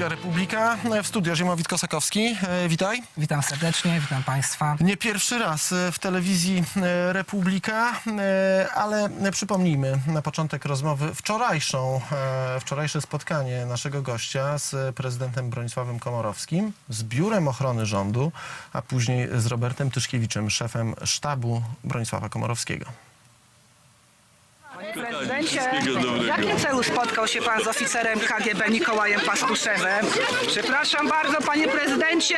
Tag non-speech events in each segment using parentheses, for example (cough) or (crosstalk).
Telewizja Republika. W studio Ziemowit Kosakowski. E, Witaj. Witam serdecznie, witam Państwa. Nie pierwszy raz e, w telewizji e, Republika, e, ale przypomnijmy na początek rozmowy wczorajszą, e, wczorajsze spotkanie naszego gościa z prezydentem Bronisławem Komorowskim, z Biurem Ochrony Rządu, a później z Robertem Tyszkiewiczem, szefem sztabu Bronisława Komorowskiego. Prezydencie, w jakim celu spotkał się pan z oficerem KGB Mikołajem Pastuszewem? Przepraszam bardzo, panie prezydencie!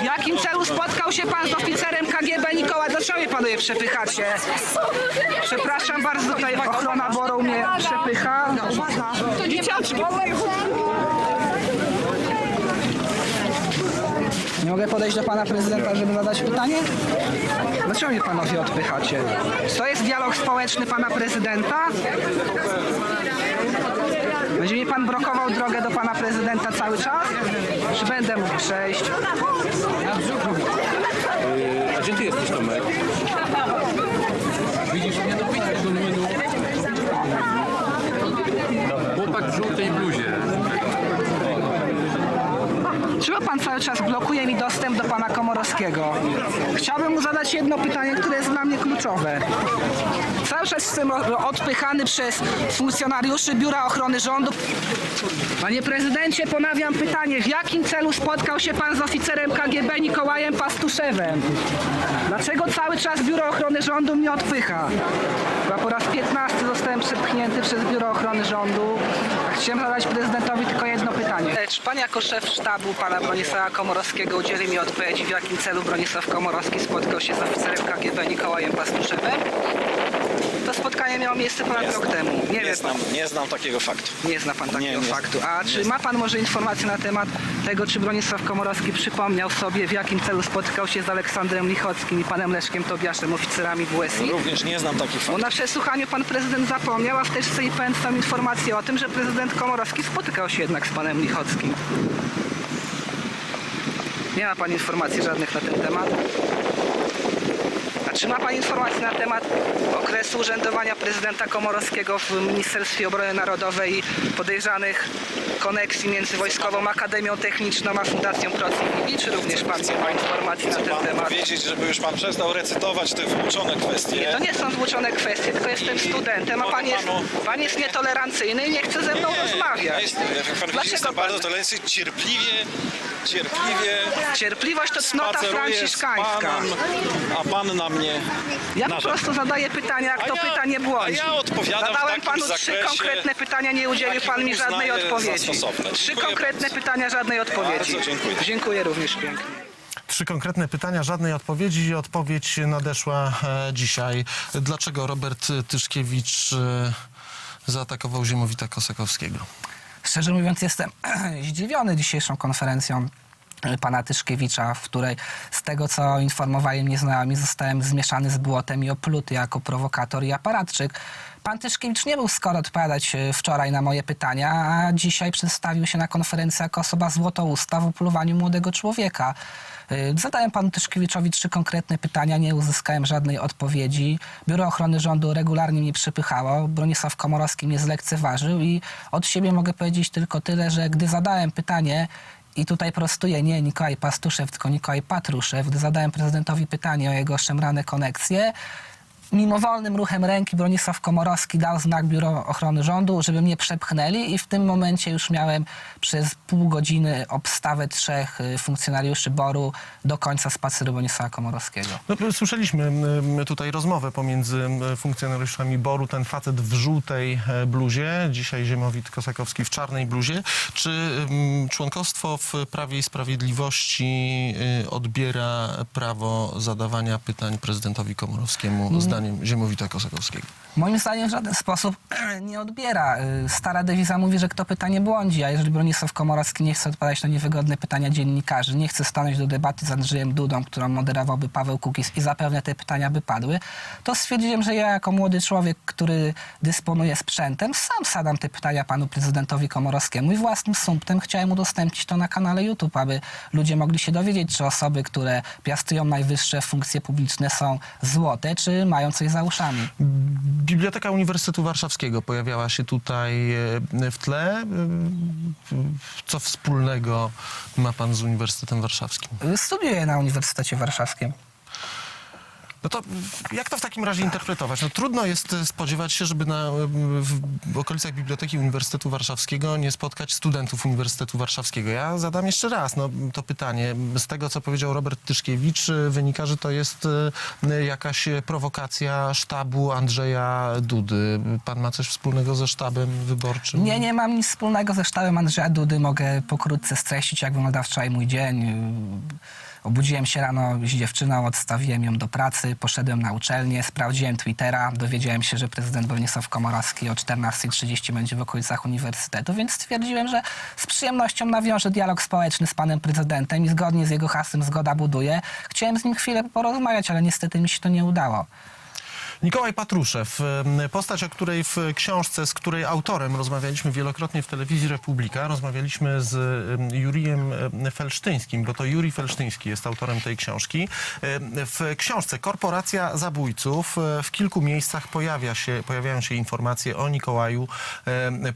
W jakim celu spotkał się pan z oficerem KGB Mikołajem? Dlaczego mnie panowie przepychacie? Przepraszam bardzo, tutaj ochrona boru mnie przepycha. Dzieciaczki! Nie mogę podejść do pana prezydenta, żeby zadać pytanie? Dlaczego mnie panowie odpychacie? To jest dialog społeczny pana prezydenta? Będzie mi pan blokował drogę do pana prezydenta cały czas? Czy będę mógł przejść? A gdzie ty jesteś, Tomek? Widzisz mnie? No widać do minu. Chłopak w żółtej bluzie. Czemu pan cały czas blokuje mi dostęp do pana Komorowskiego? Chciałbym mu zadać jedno pytanie, które jest dla mnie kluczowe. Cały czas jestem odpychany przez funkcjonariuszy Biura Ochrony Rządu. Panie prezydencie, ponawiam pytanie. W jakim celu spotkał się pan z oficerem KGB Mikołajem Pastuszewem? Dlaczego cały czas Biuro Ochrony Rządu mnie odpycha? Chyba po raz 15 zostałem przepchnięty przez Biuro Ochrony Rządu. Chciałem zadać prezydentowi tylko jedno pytanie. Czy pan jako szef sztabu pana Bronisława Komorowskiego udzieli mi odpowiedzi, w jakim celu Bronisław Komorowski spotkał się z oficerem KGB Mikołajem Pastuszewem? To spotkanie miało miejsce ponad rok temu. Nie Nie wie pan. znam, nie znam takiego faktu. Nie zna pan takiego nie faktu. A nie czy ma pan może informacje na temat tego, czy Bronisław Komorowski przypomniał sobie, w jakim celu spotkał się z Aleksandrem Lichockim i panem Leszkiem Tobiaszem, oficerami WSI? Również nie znam takich Bo faktów. na przesłuchaniu pan prezydent zapomniał, a w teczce IPN są informacje o tym, że prezydent Komorowski spotykał się jednak z panem Lichockim. Nie ma pan informacji żadnych na ten temat? Czy ma pan informacje na temat okresu urzędowania prezydenta Komorowskiego w Ministerstwie Obrony Narodowej i podejrzanych koneksji między Wojskową Akademią Techniczną a Fundacją Procywili? Czy również pan nie ma informacji na ten pan temat? powiedzieć, żeby już pan przestał recytować te wyuczone kwestie. Nie, to nie są włóczone kwestie, tylko jestem studentem, a pan jest, pan jest nietolerancyjny i nie chce ze mną Ja rozmawiać. jestem, jak pan widzi, Dlaczego jestem pan- bardzo tolerancyjny, cierpliwie, cierpliwie Cierpliwość to cnota spaceruję z franciszkańska. panem, a pan na mnie Ja po narzeka. prostu zadaję pytania, a kto ja- pyta nie błądzi. a ja odpowiadam w Zadałem takim panu trzy zakresie, konkretne pytania, nie udzielił pan mi uznaję żadnej za odpowiedzi. stosowne. Trzy Dziękuję konkretne bardzo. pytania, żadnej odpowiedzi. Bardzo dziękuję. Dziękuję również pięknie. Trzy konkretne pytania, żadnej odpowiedzi i odpowiedź nadeszła e, dzisiaj. Dlaczego Robert Tyszkiewicz e, zaatakował Ziemowita Kosakowskiego? Szczerze mówiąc, jestem (clears throat) zdziwiony dzisiejszą konferencją y, pana Tyszkiewicza, w której z tego, co informowali mnie znajomi, zostałem zmieszany z błotem i opluty jako prowokator i aparatczyk. Pan Tyszkiewicz nie był skoro odpowiadać y, wczoraj na moje pytania, a dzisiaj przedstawił się na konferencji jako osoba złotousta w opluwaniu młodego człowieka. Y, Zadałem panu Tyszkiewiczowi trzy konkretne pytania, nie uzyskałem żadnej odpowiedzi. Biuro Ochrony Rządu regularnie mnie przypychało, Bronisław Komorowski mnie zlekceważył i od siebie mogę powiedzieć tylko tyle, że gdy zadałem pytanie i tutaj prostuję nie Nikolaj Pastuszew, tylko Nikolaj Patruszew, gdy zadałem prezydentowi pytanie o jego szemrane koneksje, mimowolnym ruchem ręki Bronisław Komorowski dał znak Biuro Ochrony Rządu, żeby mnie przepchnęli i w tym momencie już miałem przez pół godziny obstawę trzech y, funkcjonariuszy BOR-u do końca spaceru Bronisława Komorowskiego. No, słyszeliśmy tutaj rozmowę pomiędzy funkcjonariuszami BOR-u, ten facet w żółtej e, bluzie, dzisiaj Ziemowit Kosakowski w czarnej bluzie. Czy członkostwo w Prawie i Sprawiedliwości y, odbiera prawo zadawania pytań prezydentowi Komorowskiemu zdaniem Ziemowita Kosakowskiego? Moim zdaniem w żaden sposób (clears throat) nie odbiera. Y, Stara dewiza mówi, że kto pyta nie błądzi, a jeżeli Bronisław Komorowski nie chce odpowiadać na niewygodne pytania dziennikarzy, nie chce stanąć do debaty z Andrzejem Dudą, którą moderowałby Paweł Kukiz i zapewne te pytania by padły, to stwierdziłem, że ja jako młody człowiek, który dysponuje sprzętem, sam sadam te pytania panu prezydentowi Komorowskiemu i własnym sumptem chciałem udostępnić to na kanale YouTube, aby ludzie mogli się dowiedzieć, czy osoby, które piastują najwyższe funkcje publiczne są złote, czy mają mają coś za uszami. Biblioteka Uniwersytetu Warszawskiego pojawiała się tutaj e, w tle. E, Co wspólnego ma pan z Uniwersytetem Warszawskim? Studiuję na Uniwersytecie Warszawskim. No to jak to w takim razie interpretować? No trudno jest e, spodziewać się, żeby na, w w okolicach Biblioteki Uniwersytetu Warszawskiego nie spotkać studentów Uniwersytetu Warszawskiego. Ja zadam jeszcze raz no, to pytanie. Z tego, co powiedział Robert Tyszkiewicz, e, wynika, że to jest e, jakaś prowokacja sztabu Andrzeja Dudy. Pan ma coś wspólnego ze sztabem wyborczym? Nie, nie mam nic wspólnego ze sztabem Andrzeja Dudy. Mogę pokrótce streścić, jak wygląda wczoraj mój dzień. Obudziłem się rano z dziewczyną, odstawiłem ją do pracy, poszedłem na uczelnię, sprawdziłem Twittera, dowiedziałem się, że prezydent Bronisław Komorowski o 14.30 będzie w okolicach uniwersytetu, więc stwierdziłem, że z przyjemnością nawiążę dialog społeczny z panem prezydentem i zgodnie z jego hasłem Zgoda buduje. Chciałem z nim chwilę porozmawiać, ale niestety mi się to nie udało. Nikołaj Patruszew, postać, o której w książce, z której autorem rozmawialiśmy wielokrotnie w telewizji Republika, rozmawialiśmy z em, Jurijem em, Felsztyńskim, bo to Juri Felsztyński jest autorem tej książki. W książce Korporacja Zabójców e, w kilku miejscach pojawia się, pojawiają się informacje o Nikołaju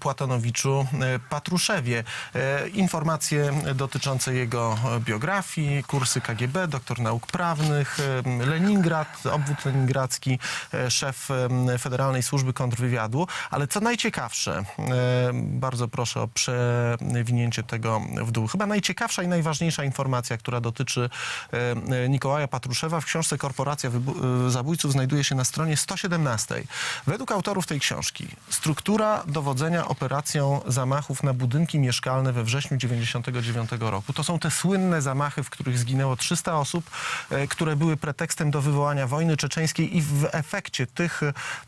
Płatonowiczu e, Patruszewie. E, Informacje dotyczące jego biografii, kursy KGB, doktor nauk prawnych, Leningrad, obwód leningradzki, szef em, Federalnej Służby Kontrwywiadu. Ale co najciekawsze, e, bardzo proszę o przewinięcie tego w dół. Chyba najciekawsza i najważniejsza informacja, która dotyczy e, Nikołaja Patruszewa w książce Korporacja e, Zabójców znajduje się na stronie 117. Według autorów tej książki struktura dowodzenia operacją zamachów na budynki mieszkalne we wrześniu 99 roku. To są te słynne zamachy, w których zginęło 300 osób, e, które były pretekstem do wywołania wojny czeczeńskiej i w efekcie tych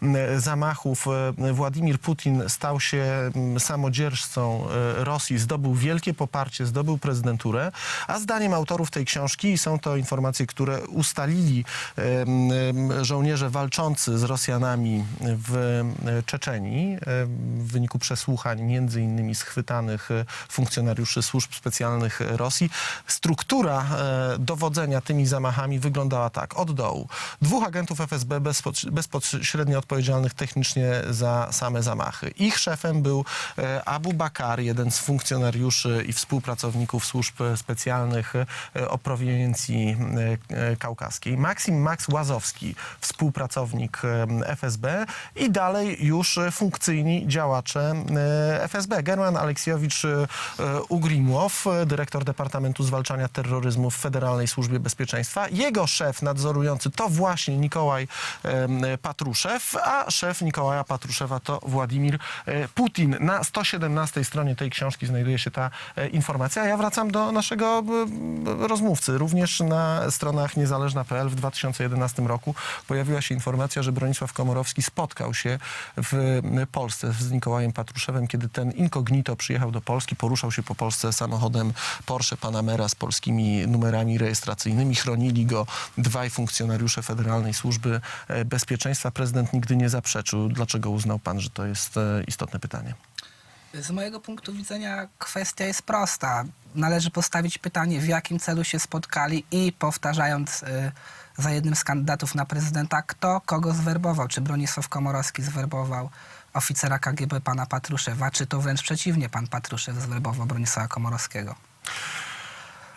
m, zamachów e, Władimir Putin stał się samodzierżcą e, Rosji, zdobył wielkie poparcie, zdobył prezydenturę, a zdaniem autorów tej książki, i są to informacje, które ustalili em, żołnierze walczący z Rosjanami w e, Czeczenii e, w wyniku przesłuchań między innymi schwytanych e, funkcjonariuszy służb specjalnych Rosji. Struktura e, dowodzenia tymi zamachami wyglądała tak. Od dołu. Dwóch agentów FSB bezpo- bezpośrednio odpowiedzialnych technicznie za same zamachy. Ich szefem był e, Abu Bakar, jeden z funkcjonariuszy i współpracowników służb specjalnych e, o prowiniencji e, kaukaskiej. Maksim Max Łazowski, współpracownik FSB i dalej już funkcyjni działacze FSB. German Aleksiejowicz Ugrimłow, e, dyrektor Departamentu Zwalczania Terroryzmu w Federalnej Służbie Bezpieczeństwa. Jego szef nadzorujący to właśnie Nikołaj Patruszew, a szef Nikołaja Patruszewa to Władimir e, Putin. Na 117 stronie tej książki znajduje się ta e, informacja. Ja wracam do naszego e, rozmówcy. Również na stronach niezależna.pl w 2011 roku pojawiła się informacja, że Bronisław Komorowski spotkał się w Polsce z Nikołajem Patruszewem, kiedy ten incognito przyjechał do Polski, poruszał się po Polsce samochodem Porsche Panamera z polskimi numerami rejestracyjnymi. Chronili go dwaj funkcjonariusze Federalnej Służby e, Bezpieczeństwa. Prezydent nigdy nie zaprzeczył. Dlaczego uznał pan, że to jest e, istotne pytanie? Z mojego punktu widzenia kwestia jest prosta. Należy postawić pytanie, w jakim celu się spotkali i powtarzając y, za jednym z kandydatów na prezydenta, kto kogo zwerbował. Czy Bronisław Komorowski zwerbował oficera KGB pana Patruszewa, czy to wręcz przeciwnie, pan Patruszew zwerbował Bronisława Komorowskiego.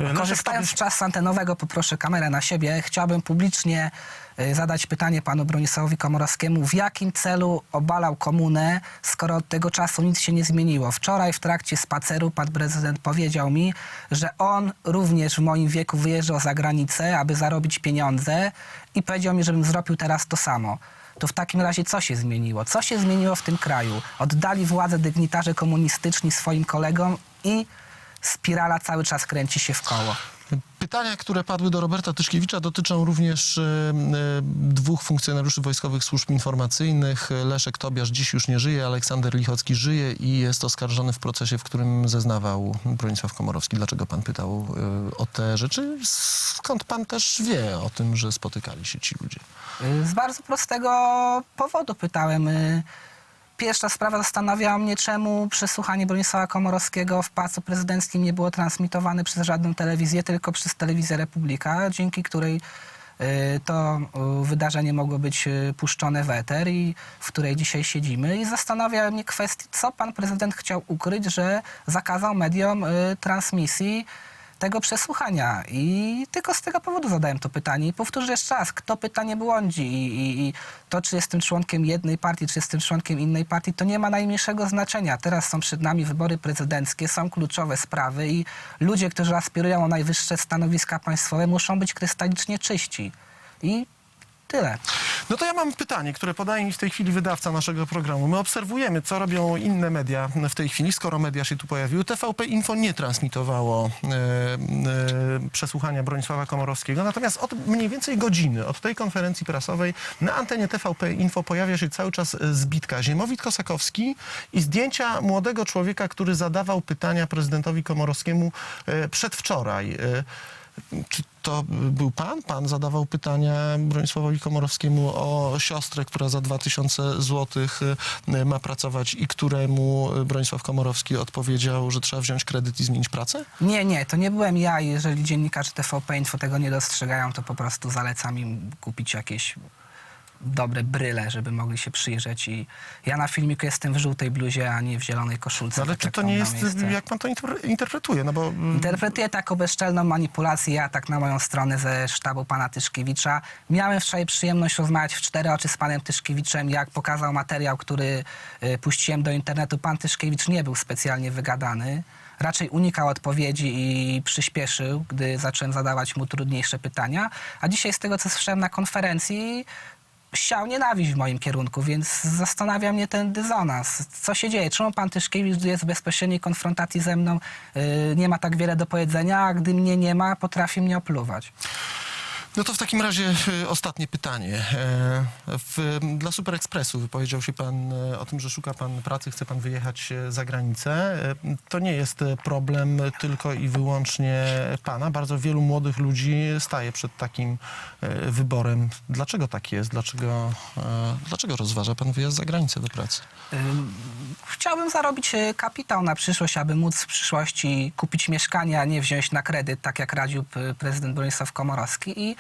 E, Korzystając z czasu antenowego, poproszę kamerę na siebie. Chciałbym publicznie y, zadać pytanie panu Bronisławowi Komorowskiemu, w jakim celu obalał komunę, skoro od tego czasu nic się nie zmieniło. Wczoraj w trakcie spaceru pan prezydent powiedział mi, że on również w moim wieku wyjeżdżał za granicę, aby zarobić pieniądze i powiedział mi, żebym zrobił teraz to samo. To w takim razie co się zmieniło? Co się zmieniło w tym kraju? Oddali władzę dygnitarze komunistyczni swoim kolegom i spirala cały czas kręci się w koło. Pytania, które padły do Roberta Tyszkiewicza dotyczą również e, e, dwóch funkcjonariuszy wojskowych służb informacyjnych. Leszek Tobiasz dziś już nie żyje, Aleksander Lichocki żyje i jest oskarżony w procesie, w którym zeznawał Bronisław Komorowski. Dlaczego pan pytał e, o te rzeczy? Skąd pan też wie o tym, że spotykali się ci ludzie? Y, Z bardzo prostego powodu pytałem. y, Pierwsza sprawa zastanawiała mnie, czemu przesłuchanie Bronisława Komorowskiego w Pałacu Prezydenckim nie było transmitowane przez żadną telewizję, tylko przez telewizję Republika, dzięki której y, to y, wydarzenie mogło być y, puszczone w eter, i, w której dzisiaj siedzimy. I zastanawia mnie kwestia, co pan prezydent chciał ukryć, że zakazał mediom transmisji tego przesłuchania. I tylko z tego powodu zadałem to pytanie. I powtórzę jeszcze raz, kto pytanie błądzi. I, i, I to, czy jestem członkiem jednej partii, czy jestem członkiem innej partii, to nie ma najmniejszego znaczenia. Teraz są przed nami wybory prezydenckie, są kluczowe sprawy i ludzie, którzy aspirują o najwyższe stanowiska państwowe, muszą być krystalicznie czyści. I tyle. No to ja mam pytanie, które podaje mi w tej chwili wydawca naszego programu. My obserwujemy, co robią inne media w tej chwili, skoro media się tu pojawiły. TVP Info nie transmitowało e, e, przesłuchania Bronisława Komorowskiego, natomiast od mniej więcej godziny, od tej konferencji prasowej na antenie TVP Info pojawia się cały czas e, zbitka Ziemowit Kosakowski i zdjęcia młodego człowieka, który zadawał pytania prezydentowi Komorowskiemu e, przedwczoraj. E, czy to był pan? Pan zadawał pytania Bronisławowi Komorowskiemu o siostrę, która za 2000 złotych y, ma pracować i któremu Bronisław Komorowski odpowiedział, że trzeba wziąć kredyt i zmienić pracę? Nie, nie, to nie byłem ja. Jeżeli dziennikarze TVP Info tego nie dostrzegają, to po prostu zalecam im kupić jakieś dobre bryle, żeby mogli się przyjrzeć. I ja na filmiku jestem w żółtej bluzie, a nie w zielonej koszulce. Ale tak czy jak to nie jest, miejsce. jak pan to inter- interpretuje? No bo mm, Interpretuję taką bezczelną manipulację, atak na moją stronę ze sztabu pana Tyszkiewicza. Miałem wczoraj przyjemność rozmawiać w cztery oczy z panem Tyszkiewiczem, jak pokazał materiał, który y, puściłem do internetu. Pan Tyszkiewicz nie był specjalnie wygadany. Raczej unikał odpowiedzi i przyspieszył, gdy zacząłem zadawać mu trudniejsze pytania. A dzisiaj z tego, co słyszałem na konferencji, siał nienawiść w moim kierunku, więc zastanawia mnie ten dysonans. Co się dzieje? Czemu pan Tyszkiewicz, jest w bezpośredniej konfrontacji ze mną, yy, nie ma tak wiele do powiedzenia, a gdy mnie nie ma, potrafi mnie opluwać? No to w takim razie y, ostatnie pytanie. E, W, dla Super Expressu wypowiedział się pan e, o tym, że szuka pan pracy, chce pan wyjechać e, za granicę. E, To nie jest e, problem tylko i wyłącznie pana. Bardzo wielu młodych ludzi staje przed takim e, wyborem. Dlaczego tak jest? Dlaczego, e, dlaczego rozważa pan wyjazd za granicę do pracy? Ym, Chciałbym zarobić e, kapitał na przyszłość, aby móc w przyszłości kupić mieszkanie, a nie wziąć na kredyt, tak jak radził prezydent Bronisław Komorowski. I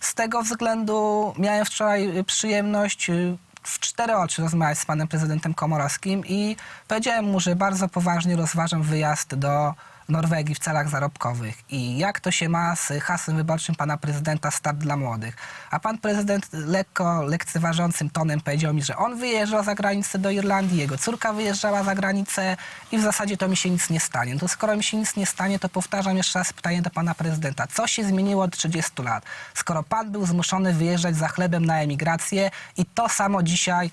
z tego względu miałem wczoraj e, przyjemność e, w cztery oczy rozmawiać z panem prezydentem Komorowskim i powiedziałem mu, że bardzo poważnie rozważam wyjazd do Norwegii w celach zarobkowych i jak to się ma z hasłem wyborczym pana prezydenta Start dla Młodych. A pan prezydent lekko lekceważącym tonem powiedział mi, że on wyjeżdżał za granicę do Irlandii, jego córka wyjeżdżała za granicę i w zasadzie to mi się nic nie stanie. No to skoro mi się nic nie stanie, to powtarzam jeszcze raz pytanie do pana prezydenta. Co się zmieniło od 30 lat? Skoro pan był zmuszony wyjeżdżać za chlebem na emigrację i to samo dzisiaj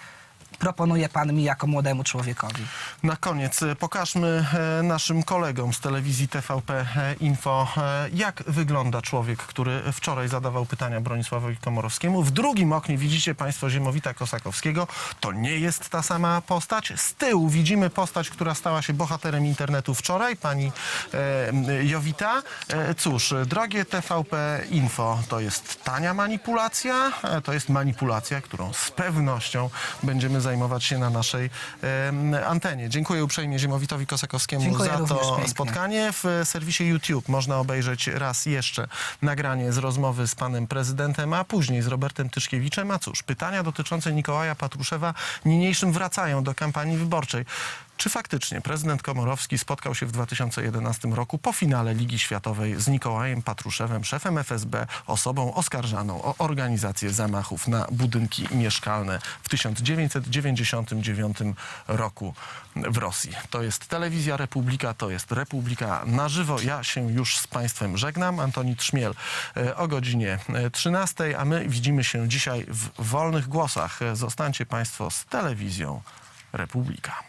proponuje pan mi jako młodemu człowiekowi. Na koniec e, pokażmy e, naszym kolegom z telewizji TVP e, Info, jak wygląda człowiek, który wczoraj zadawał pytania Bronisławowi Komorowskiemu. W drugim oknie widzicie Państwo Ziemowita Kosakowskiego. To nie jest ta sama postać. Z tyłu widzimy postać, która stała się bohaterem internetu wczoraj, pani Jowita. Cóż, drogie TVP Info, to jest tania manipulacja, to jest manipulacja, którą z pewnością będziemy zajmować się na naszej antenie. Dziękuję uprzejmie Ziemowitowi Kosakowskiemu Dziękuję za to spotkanie. W serwisie YouTube można obejrzeć raz jeszcze nagranie z rozmowy z panem prezydentem, a później z Robertem Tyszkiewiczem. A cóż, pytania dotyczące Mikołaja Patruszewa niniejszym wracają do kampanii wyborczej. Czy faktycznie prezydent Komorowski spotkał się w 2011 roku po finale Ligi Światowej z Nikołajem Patruszewem, szefem FSB, osobą oskarżaną o organizację zamachów na budynki mieszkalne w 1999 roku w Rosji? To jest Telewizja Republika, to jest Republika na żywo. Ja się już z Państwem żegnam. Antoni Trzmiel e, o godzinie e, 13, a my widzimy się dzisiaj w wolnych głosach. E, Zostańcie Państwo z Telewizją Republika.